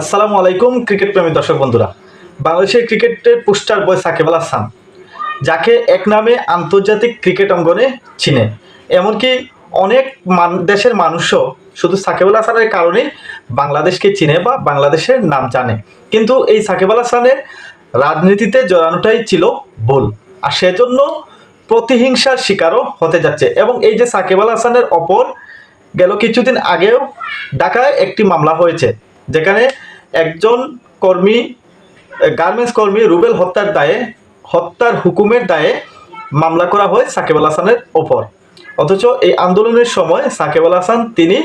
আসসালামু আলাইকুম ক্রিকেট প্রেমী দর্শক বন্ধুরা। বাংলাদেশের ক্রিকেটের পোস্টার বয় সাকিব আল হাসান, যাকে এক নামে আন্তর্জাতিক ক্রিকেট অঙ্গনে চিনে। এমনকি অনেক দেশের মানুষও শুধু সাকিব আল হাসানের কারণেই বাংলাদেশকে চিনে বা বাংলাদেশের নাম জানে। কিন্তু এই সাকিব আল হাসানের রাজনীতিতে জড়ানোটাই ছিল ভুল। আর সেজন্য প্রতিহিংসার শিকারও হতে যাচ্ছে। এবং এই যে সাকিব আল হাসানের অপর গেল কিছুদিন আগেও ঢাকায় একটি মামলা হয়েছে। যেখানে একজন কর্মী গার্মেন্টস কর্মী রুবেল হত্যার দায়ে, হত্যার হুকুমের দায়ে মামলা করা হয় সাকিব আল হাসানের ওপর। অথচ এই আন্দোলনের সময় সাকিব আল হাসান তিনি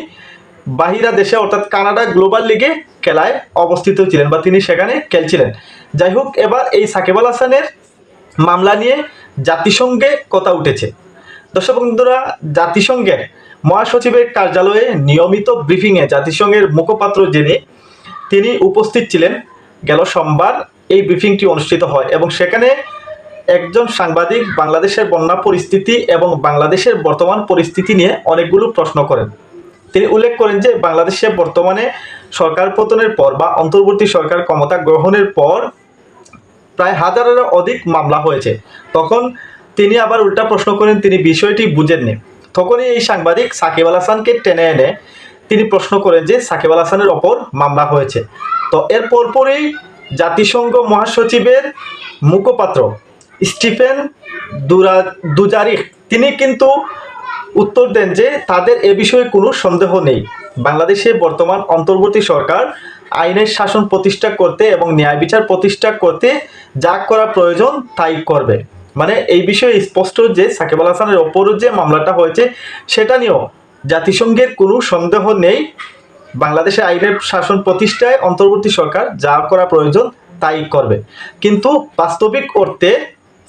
বাহিরা দেশে, অর্থাৎ কানাডা গ্লোবাল লিগে খেলায় অবস্থিত ছিলেন বা তিনি সেখানে খেলছিলেন। যাই হোক, এবার এই সাকিব আল হাসানের মামলা নিয়ে জাতিসংঘে কথা উঠেছে। দর্শক বন্ধুরা, জাতিসংঘের মহাসচিবের কার্যালয়ে নিয়মিত ব্রিফিংয়ে জাতিসংঘের মুখপাত্র যিনি তিনি উপস্থিত ছিলেন। গেল সোমবার এই ব্রিফিংটি অনুষ্ঠিত হয় এবং সেখানে একজন সাংবাদিক বাংলাদেশের বন্যা পরিস্থিতি এবং বাংলাদেশের বর্তমান পরিস্থিতি নিয়ে অনেকগুলো প্রশ্ন করেন। তিনি উল্লেখ করেন যে, বাংলাদেশে বর্তমানে সরকার পতনের পর বা অন্তর্বর্তী সরকার ক্ষমতা গ্রহণের পর প্রায় হাজারেরও অধিক মামলা হয়েছে। তখন তিনি আবার উল্টা প্রশ্ন করেন, তিনি বিষয়টি বুঝেননি। তখনই এই সাংবাদিক সাকিব আল হাসানকে টেনে এনে তিনি প্রশ্ন করেন যে সাকিব আল হাসানের ওপর মামলা হয়েছে। তো এর পরপরই জাতিসংঘ মহাসচিবের মুখপাত্র স্টিফেন দুরা দুজারিক তিনি কিন্তু উত্তর দেন যে তাদের এ বিষয়ে কোনো সন্দেহ নেই। বাংলাদেশে বর্তমান অন্তর্বর্তী সরকার আইনের শাসন প্রতিষ্ঠা করতে এবং ন্যায় বিচার প্রতিষ্ঠা করতে যা করা প্রয়োজন তাই করবে। মানে এই বিষয়ে স্পষ্ট যে সাকিব আল হাসানের ওপরও যে মামলাটা হয়েছে, সেটা নিয়েও জাতিসংঘের কোনো সন্দেহ নেই। বাংলাদেশে আইনের শাসন প্রতিষ্ঠায় অন্তর্বর্তী সরকার যা করা প্রয়োজন তাই করবে। কিন্তু বাস্তবিক অর্থে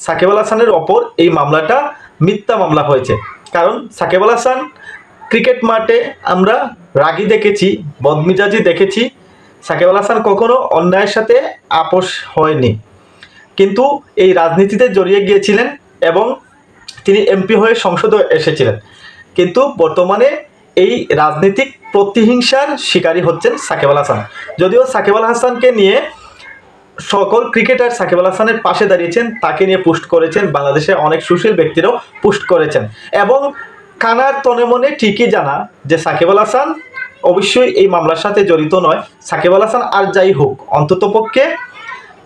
সাকিব আল হাসানের ওপর এই মামলাটা মিথ্যা মামলা হয়েছে। কারণ সাকিব আল হাসান ক্রিকেট মাঠে আমরা রাগী দেখেছি বদমিজাজি দেখেছি। সাকিব আল হাসান কখনো অন্যায়ের সাথে আপোষ হয়নি। কিন্তু এই রাজনীতিতে জড়িয়ে গিয়েছিলেন এবং তিনি এমপি হয়ে সংসদে এসেছিলেন। কিন্তু বর্তমানে এই রাজনৈতিক প্রতিহিংসার শিকারী হচ্ছেন সাকিব আল হাসান। যদিও সাকিব আল হাসানকে নিয়ে সকল ক্রিকেটার সাকিব আল হাসানের পাশে দাঁড়িয়েছেন, তাকে নিয়ে পোস্ট করেছেন, বাংলাদেশের অনেক সুশীল ব্যক্তিরাও পোস্ট করেছেন। এবং কানার তনে মনে ঠিকই জানা যে সাকিব আল হাসান অবশ্যই এই মামলার সাথে জড়িত নয়। সাকিব আল হাসান আর যাই হোক, অন্ততপক্ষে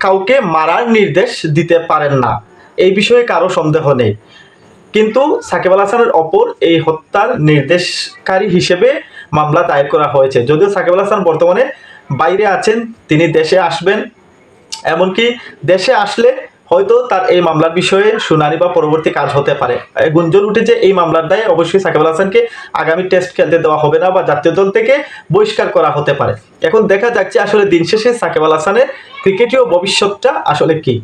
কাউকে মারার নির্দেশ দিতে পারেন না। এই বিষয়ে কারও সন্দেহ নেই। কিন্তু সাকিব আল হাসানের অপর এই হত্যার নির্দেশকারী হিসেবে মামলা দায়ের করা হয়েছে। যদিও সাকিব আল হাসান বর্তমানে বাইরে আছেন, তিনি দেশে আসবেন। এমনকি দেশে আসলে হয়তো তার এই মামলার বিষয়ে শুনানি বা পরবর্তী কাজ হতে পারে। গুঞ্জন উঠেছে, এই মামলার দায়ে অবশ্যই সাকিব আল হাসানকে আগামী টেস্ট খেলতে দেওয়া হবে না বা জাতীয় দল থেকে বহিষ্কার করা হতে পারে। এখন দেখা যাচ্ছে আসলে দিন শেষে সাকিব আল হাসানের ক্রিকেটীয় ভবিষ্যৎটা আসলে কি।